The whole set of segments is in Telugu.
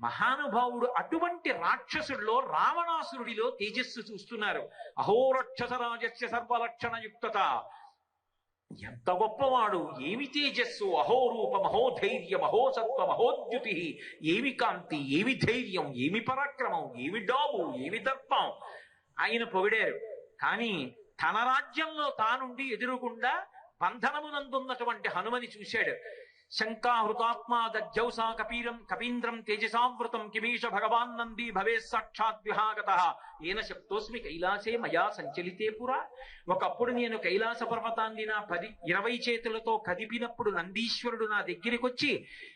మహానుభావుడు అటువంటి రాక్షసుడిలో రావణాసురుడిలో తేజస్సు చూస్తున్నారు. అహోరక్షస రాజస్య సర్వలక్షణయుక్తత. ఎంత గొప్పవాడు ఏమి తేజస్సు అహోరూప మహోధైర్య మహోసత్వ మహోద్యుతి ఏమి కాంతి ఏమి ధైర్యం ఏమి పరాక్రమం ఏమి డాబు ఏమి దర్పం. ఆయన పొగిడారు. కానీ తన రాజ్యంలో తానుండి ఎదురుకుండా బంధనమునందున్నటువంటి హనుమని చూశాడు. శంకాహృతాత్మా దజ్జౌసా కపీరం కపీంద్రం తేజసావృతం కిమీష భగవాన్ నంది భవే సాక్షాత్ విహాగత ఏన శబ్దోస్మి కైలాసే మయా సంచలితే పురా ఒకప్పుడు నేను కైలాస పర్వతాన్ని నా పది ఇరవై చేతులతో కదిపినప్పుడు నందీశ్వరుడు నా దగ్గరికి వచ్చి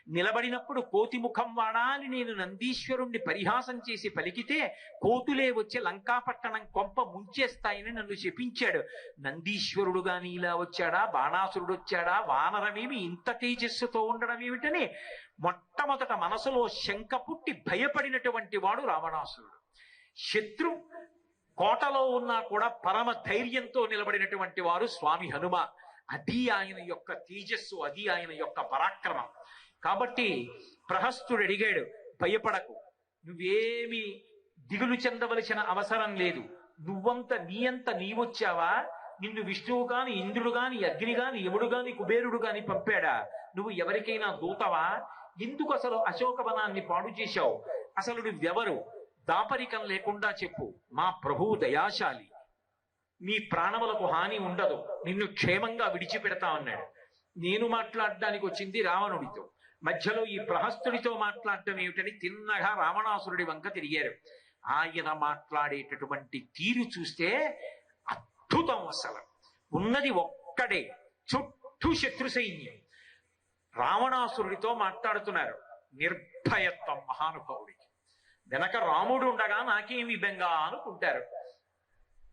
నిలబడినప్పుడు కోతి ముఖం వాడాలి నేను నందీశ్వరుణ్ణి పరిహాసం చేసి పలికితే కోతులే వచ్చి లంకాపట్టణం కొంప ముంచేస్తాయని నన్ను శపించాడు నందీశ్వరుడు గాని ఇలా వచ్చాడా? బాణాసురుడు వచ్చాడా? వానరమేమి ఇంత దీక్షతో ఉండడం ఏమిటని మొట్టమొదట మనసులో శంక పుట్టి భయపడినటువంటి వాడు రావణాసురుడు. శత్రు కోటలో ఉన్నా కూడా పరమ ధైర్యంతో నిలబడినటువంటి వారు స్వామి హనుమ. అది ఆయన యొక్క తేజస్సు అది ఆయన యొక్క పరాక్రమం. కాబట్టి ప్రహస్తుడు అడిగాడు భయపడకు నువ్వేమి దిగులు చెందవలసిన అవసరం లేదు. నువ్వంత నీ అంత నీవొచ్చావా? నిన్ను విష్ణువు గాని ఇంద్రుడు గాని అగ్ని గాని యముడు గాని కుబేరుడు గాని పంపాడా? నువ్వు ఎవరికైనా దూతవా? ఎందుకు అసలు అశోకవనాన్ని పాడు చేశావు? అసలు నువ్వెవరు దాపరికం లేకుండా చెప్పు. మా ప్రభువు దయాశాలి. నీ ప్రాణములకు హాని ఉండదు. నిన్ను క్షేమంగా విడిచిపెడతా అన్నాడు. నేను మాట్లాడడానికి వచ్చింది రావణుడితో. మధ్యలో ఈ ప్రహస్తుడితో మాట్లాడటం ఏమిటని తిన్నగా రావణాసురుడి వంక తిరిగారు. ఆయన మాట్లాడేటటువంటి తీరు చూస్తే అద్భుతం అసలు. ఉన్నది ఒక్కడే చుట్టూ శత్రు సైన్యం. రావణాసురుడితో మాట్లాడుతున్నారు నిర్భయత్వం మహానుభావుడికి. వెనక రాముడు ఉండగా నాకేమి బెంగా అనుకుంటారు?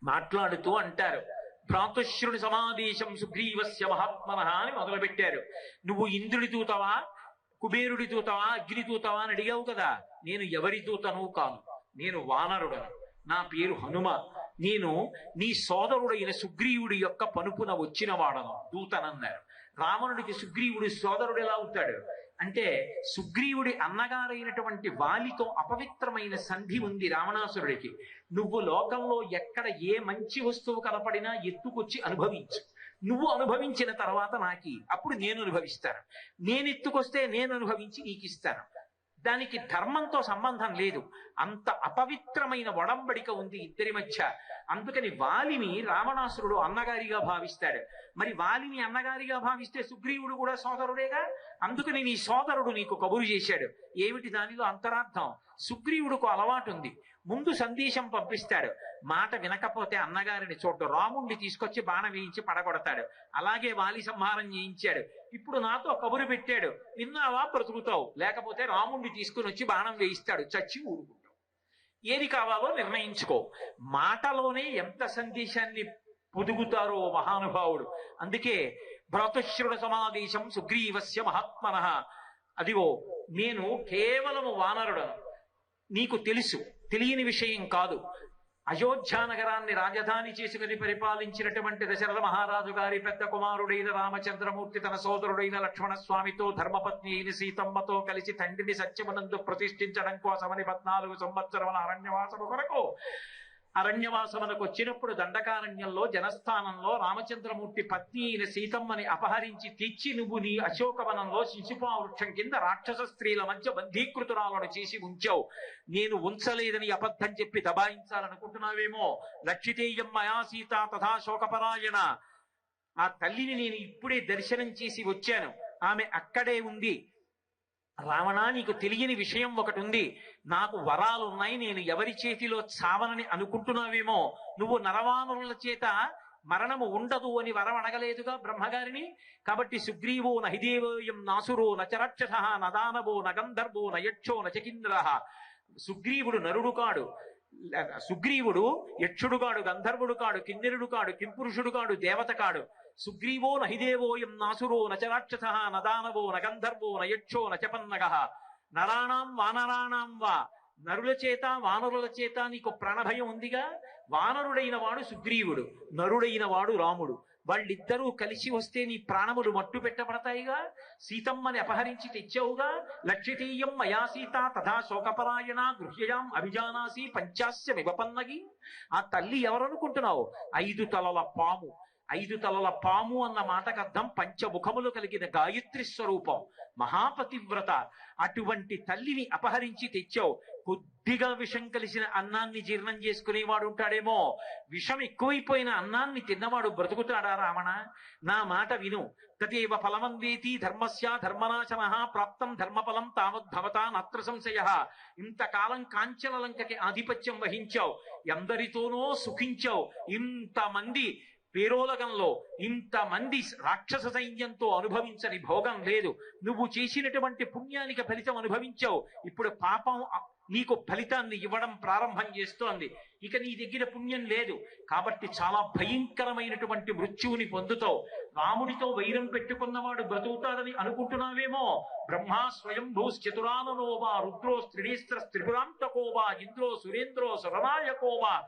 మాట్లాడుతూ అంటారు భ్రాతుశ్రుని సమాదేశం సుగ్రీవస్య మహాత్మన అని మొదలుపెట్టారు. నువ్వు ఇంద్రుడి దూతవా కుబేరుడి దూతవా అగ్ని దూతవా అని అడిగావు కదా? నేను ఎవరి దూతను కాను నేను వానరుడను. నా పేరు హనుమ. నేను నీ సోదరుడైన సుగ్రీవుడి యొక్క పనుపున వచ్చిన వాడను దూతనన్నారు రావణుడికి సుగ్రీవుడి సోదరుడు ఎలా అవుతాడు? అంటే సుగ్రీవుడి అన్నగారైనటువంటి వాలితో అపవిత్రమైన సంధి ఉంది రావణాసురుడికి. నువ్వు లోకంలో ఎక్కడ ఏ మంచి వస్తువు కనపడినా ఎత్తుకొచ్చి అనుభవించు. నువ్వు అనుభవించిన తర్వాత నాకి అప్పుడు నేను అనుభవిస్తాను. నేను ఎత్తుకొస్తే నేను అనుభవించి నీకు ఇస్తాను దానికి ధర్మంతో సంబంధం లేదు. అంత అపవిత్రమైన ఒడంబడిక ఉంది ఇద్దరి మధ్య. అందుకని వాలిని రావణాసురుడు అన్నగారిగా భావిస్తాడు. మరి వాలిని అన్నగారిగా భావిస్తే సుగ్రీవుడు కూడా సోదరుడేగా? అందుకని నీ సోదరుడు నీకు కబురు చేశాడు. ఏమిటి దానిలో అంతరార్థం? సుగ్రీవుడుకు అలవాటు ఉంది. ముందు సందేశం పంపిస్తాడు. మాట వినకపోతే అన్నగారిని చూడ్డు. రాముణ్ణి తీసుకొచ్చి బాణం వేయించి పడగొడతాడు. అలాగే వాలి సంహారం చేయించాడు. ఇప్పుడు నాతో కబురు పెట్టాడు. విన్నావా బ్రతుకుతావు. లేకపోతే రాముణ్ణి తీసుకుని వచ్చి బాణం వేయిస్తాడు. చచ్చి ఊరుకుంటావు. ఏది కావాలో నిర్ణయించుకో. మాటలోనే ఎంత సందేశాన్ని పొదుగుతారో మహానుభావుడు. అందుకే భ్రాతశ్రుడ సమాదేశం సుగ్రీవస్య మహాత్మన. అదిగో నేను కేవలము వానరుడను. నీకు తెలుసు. తెలియని విషయం కాదు. అయోధ్య నగరాన్ని రాజధాని చేసుకుని పరిపాలించినటువంటి దశరథ మహారాజు గారి పెద్ద కుమారుడైన రామచంద్రమూర్తి తన సోదరుడైన లక్ష్మణ స్వామితో ధర్మపత్ని అయిన సీతమ్మతో కలిసి తండ్రిని సత్యమునందు ప్రతిష్ఠించడం కోసమని పద్నాలుగు సంవత్సరముల అరణ్యవాసము కొరకు అరణ్యవాసమునకు వచ్చినప్పుడు దండకారణ్యంలో జనస్థానంలో రామచంద్రమూర్తి పత్ని అయిన సీతమ్మని అపహరించి తెచ్చి నువ్వు నీ అశోకవనంలో శిశుపా వృక్షం కింద రాక్షస స్త్రీల మధ్య బంధీకృతురాలను చేసి ఉంచావు. నేను ఉంచలేదని అబద్ధం చెప్పి దబాయించాలనుకుంటున్నావేమో? రక్షితేయం మయా సీత తథా శోకపరాయణ. ఆ తల్లిని నేను ఇప్పుడే దర్శనం చేసి వచ్చాను. ఆమె అక్కడే ఉంది. రావణ నీకు తెలియని విషయం ఒకటి ఉంది నాకు వరాలు ఉన్నాయి నేను ఎవరి చేతిలో చావనని అనుకుంటున్నావేమో. నువ్వు నరవానుల చేత మరణము ఉండదు అని వరం అడగలేదుగా బ్రహ్మగారిని? కాబట్టి సుగ్రీవో నహిదేవోయం నాసురో నచరక్షస నదానవో నగంధర్వో నయక్షో నచకింద్ర. సుగ్రీవుడు నరుడు కాడు. సుగ్రీవుడు యక్షుడు కాడు గంధర్వుడు కాడు కిన్నెరుడు కాడు కింపురుషుడు కాడు దేవత కాడు. సుగ్రీవో నహిదేవోయం నాసురో నచరాక్షస నదానవో నగంధర్వో నయక్షో నచపన్నగ నరాణాం వానరాణాం వా? నరుల చేత వానరుల చేత నీకు ప్రాణభయం ఉందిగా? వానరుడైన వాడు సుగ్రీవుడు నరుడైన వాడు రాముడు. వాళ్ళిద్దరూ కలిసి వస్తే నీ ప్రాణములు మట్టు పెట్టబడతాయిగా? సీతమ్మని అపహరించి తెచ్చావుగా? లక్ష్యతీయం మయా సీత తథా శోకపరాయణ గృహ్యయాం అభిజానాసి పంచాస్య వివపన్నగి ఆ తల్లి ఎవరనుకుంటున్నావు? ఐదు తలల పాము. ఐదు తలల పాము అన్న మాటకు అర్థం పంచముఖములు కలిగిన గాయత్రి స్వరూపం. మహాపతివ్రత. అటువంటి తల్లిని అపహరించి తెచ్చావు. కొద్దిగా విషం కలిసిన అన్నాన్ని జీర్ణం చేసుకునేవాడు ఉంటాడేమో. విషం ఎక్కువైపోయిన అన్నాన్ని తిన్నవాడు బ్రతుకుతాడా రావణ? నా మాట విను. తదేవ ఫలమందేతి ధర్మస్య ధర్మనాశన ప్రాప్తం ధర్మఫలం తావద్భవతా నత్ర సంశయ. ఇంతకాలం కాంచనలంకకి ఆధిపత్యం వహించావు. ఎందరితోనో సుఖించావు. ఇంతమంది పేరోలగంలో ఇంతమంది రాక్షస సైన్యంతో అనుభవించని భోగం లేదు. నువ్వు చేసినటువంటి పుణ్యానికి ఫలితం అనుభవించావు. ఇప్పుడు పాపం నీకు ఫలితాన్ని ఇవ్వడం ప్రారంభం చేస్తోంది. ఇక నీ దగ్గర పుణ్యం లేదు. కాబట్టి చాలా భయంకరమైనటువంటి మృత్యువుని పొందుతావు. రాముడితో వైరం పెట్టుకున్నవాడు బ్రతుకుతాడని అనుకుంటున్నావేమో? బ్రహ్మ స్వయంభూ చతురాననోవా రుద్రో స్త్రినేస్త్ర త్రిపురాంతకోవా ఇంద్రో సురేంద్రో సురనాయకోవా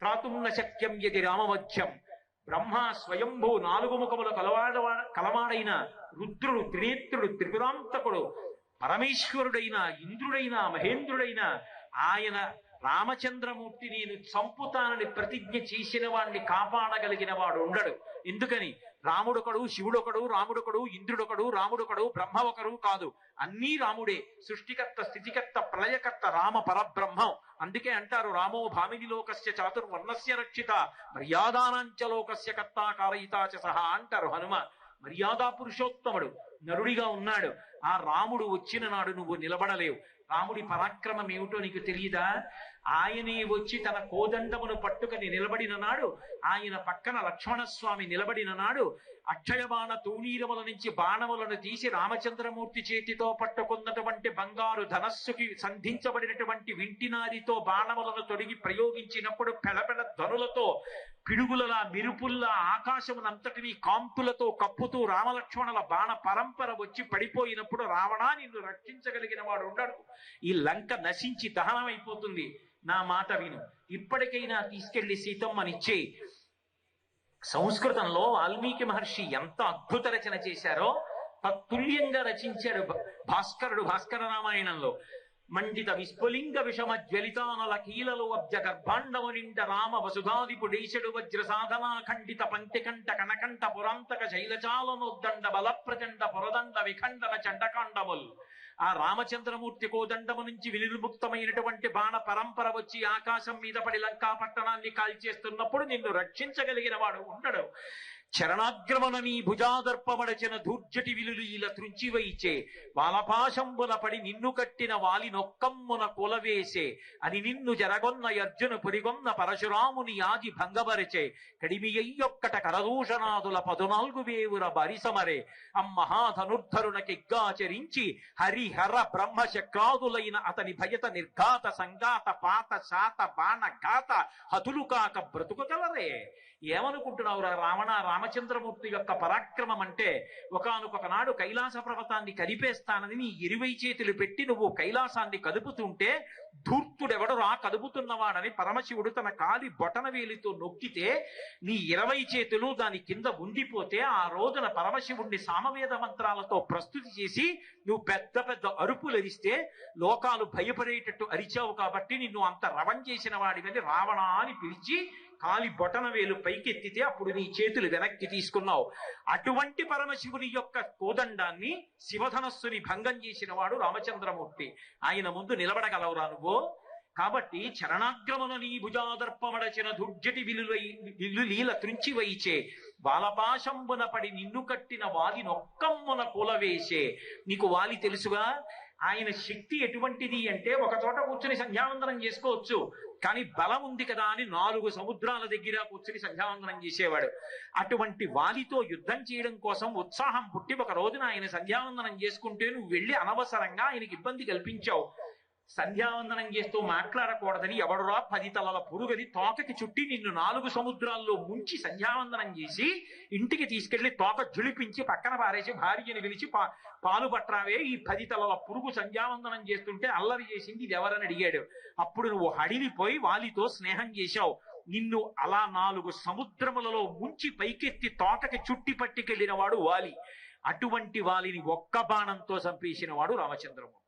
త్రా త్రాతున్న శక్యం యది రామవధ్యం. బ్రహ్మ స్వయంభూ నాలుగు ముఖముల కలవాడ కలవాడైన రుద్రుడు త్రినేత్రుడు త్రిపురాంతకుడు పరమేశ్వరుడైన ఇంద్రుడైన మహేంద్రుడైన ఆయన రామచంద్రమూర్తి నేను చంపుతానని ప్రతిజ్ఞ చేసిన వాడిని కాపాడగలిగిన వాడు ఉండడు. ఎందుకని? రాముడొకడు శివుడొకడు రాముడొకడు ఇంద్రుడొకడు రాముడొకడు బ్రహ్మ ఒకరు కాదు. అన్నీ రాముడే. సృష్టికర్త స్థితికర్త ప్రళయకర్త రామ పరబ్రహ్మం. అందుకే అంటారు రామో భామిని లోకస్య చాతుర్వర్ణస్య రక్షిత మర్యాదానాంచ లోకస్య కర్త కారయితాచ సహా అంటారు హనుమ మర్యాదా పురుషోత్తముడు నరుడిగా ఉన్నాడు. ఆ రాముడు వచ్చిన నాడు నువ్వు నిలబడలేవు. రాముడి పరాక్రమం ఏమిటో నీకు తెలియదా? ఆయనే వచ్చి తన కోదండమును పట్టుకని నిలబడిన నాడు ఆయన పక్కన లక్ష్మణస్వామి నిలబడిన నాడు అక్షయబాణ తూనీరముల నుంచి బాణములను తీసి రామచంద్రమూర్తి చేతితో పట్టుకున్నటువంటి బంగారు ధనస్సుకి సంధించబడినటువంటి వింటినారితో బాణములను తొడిగి ప్రయోగించినప్పుడు పెళపెళ ధనులతో పిడుగులలా మిరుపుల్లా ఆకాశమునంతటినీ కాంపులతో కప్పుతూ రామలక్ష్మణుల బాణ పరంపర వచ్చి పడిపోయినప్పుడు రావణా నిన్ను రక్షించగలిగిన వాడు ఉండడు. ఈ లంక నశించి దహనమైపోతుంది. నా మాట విను. ఇప్పటికైనా తీసుకెళ్ళి సీతమ్మనిచ్చే సంస్కృతంలో వాల్మీకి మహర్షి ఎంత అద్భుత రచన చేశారో తత్తుల్యంగా రచించాడు భాస్కరుడు భాస్కర రామాయణంలో. మండిత విస్ఫులింగ విషమ జ్వలితానల కీలలు అబ్జ గర్భాండము నిండ రామ వసుధాదిపుడేశడు వజ్ర సాధనా ఖండిత పంక్తికంఠ కనకంఠ పురాంతక శైలచాలనోద్దండ బల ప్రచండ పురదండ విఖండన చండకాండముల్. ఆ రామచంద్రమూర్తి కోదండము నుంచి వినిర్ముక్తమైనటువంటి బాణ పరంపర వచ్చి ఆకాశం మీద పడి లంకా పట్టణాన్ని కాల్చేస్తున్నప్పుడు నిన్ను రక్షించగలిగిన వాడు ఉండడు. చరణాగ్రమణని భుజాదర్పమడచిన ధూర్జటి విలులు ఇలా త్రుంచివైచే వాలపాశంబున పడి నిన్ను కట్టిన వాలి నొక్కమ్మున కులవేసే అని నిన్ను జరగొన్న అర్జున పురిగొన్న పరశురాముని ఆది భంగపరిచే కడిమియ్యొక్కట కరదూషణాదుల పదునాలుగు వేవుర బరిసమరే అమ్మహాధనుర్ధరునకిగ్గాచరించి హరిహర బ్రహ్మ శక్రాదులైన అతని భయత నిర్ఘాత సంఘాత పాత శాత బాణ ఘాత హతులు కాక బ్రతుకుగలరే ఏమనుకుంటున్నావు రావణ? రామచంద్రమూర్తి యొక్క పరాక్రమం అంటే ఒకనొక నాడు కైలాస పర్వతాన్ని కదిపేస్తానని నీ ఇరువై చేతులు పెట్టి నువ్వు కైలాసాన్ని కదుపుతుంటే ధూర్తుడెవడు రా కదుపుతున్నవాడని పరమశివుడు తన కాలి బొటన వేలితో నొక్కితే నీ ఇరవై చేతులు దాని కింద ఉండిపోతే ఆ రోజున పరమశివుణ్ణి సామవేద మంత్రాలతో ప్రస్తుతి చేసి నువ్వు పెద్ద పెద్ద అరుపులు అరిస్తే లోకాలు భయపడేటట్టు అరిచావు కాబట్టి నిన్ను అంత రవం చేసిన వాడివని రావణ అని పిలిచి కాలి బొటన వేలు పైకెత్తితే అప్పుడు నీ చేతులు వెనక్కి తీసుకున్నావు. అటువంటి పరమశివుని యొక్క కోదండాన్ని శివధనస్సుని భంగం చేసిన వాడు రామచంద్రమూర్తి. ఆయన ముందు నిలబడగలవురా నువ్వు? కాబట్టి చరణాగ్రమున నీ భుజాదర్పమడచిన దుర్జటి విలువై విల్లు లీల త్రుంచి వైచే బాలపాశంబున పడి నిన్ను కట్టిన వాలి నొక్కమ్మున కూలవేసే. నీకు వాలి తెలుసుగా? ఆయన శక్తి ఎటువంటిది అంటే ఒక చోట కూర్చుని సంధ్యావందనం చేసుకోవచ్చు. కానీ బలం ఉంది కదా అని నాలుగు సముద్రాల దగ్గర కూర్చుని సంధ్యావందనం చేసేవాడు. అటువంటి వాలితో యుద్ధం చేయడం కోసం ఉత్సాహం పుట్టి ఒక రోజున ఆయన సంధ్యావందనం చేసుకుంటే నువ్వు వెళ్ళి అనవసరంగా ఆయనకి ఇబ్బంది కల్పించావు. సంధ్యావందనం చేస్తూ మాట్లాడకూడదని ఎవడురా పది తలల పురుగది తోకకి చుట్టి నిన్ను నాలుగు సముద్రాల్లో ముంచి సంధ్యావందనం చేసి ఇంటికి తీసుకెళ్ళి తోక జుళిపించి పక్కన పారేసి భార్యని పిలిచి పా పాలు పట్రావే ఈ పది తలల పురుగు సంధ్యావందనం చేస్తుంటే అల్లరి చేసింది ఇది ఎవరని అడిగాడు. అప్పుడు నువ్వు హడిలిపోయి వాలితో స్నేహం చేశావు. నిన్ను అలా నాలుగు సముద్రములలో ముంచి పైకెత్తి తోటకి చుట్టి పట్టుకెళ్ళిన వాడు వాలి. అటువంటి వాలిని ఒక్క బాణంతో చంపేసిన వాడు రామచంద్రమూర్తి.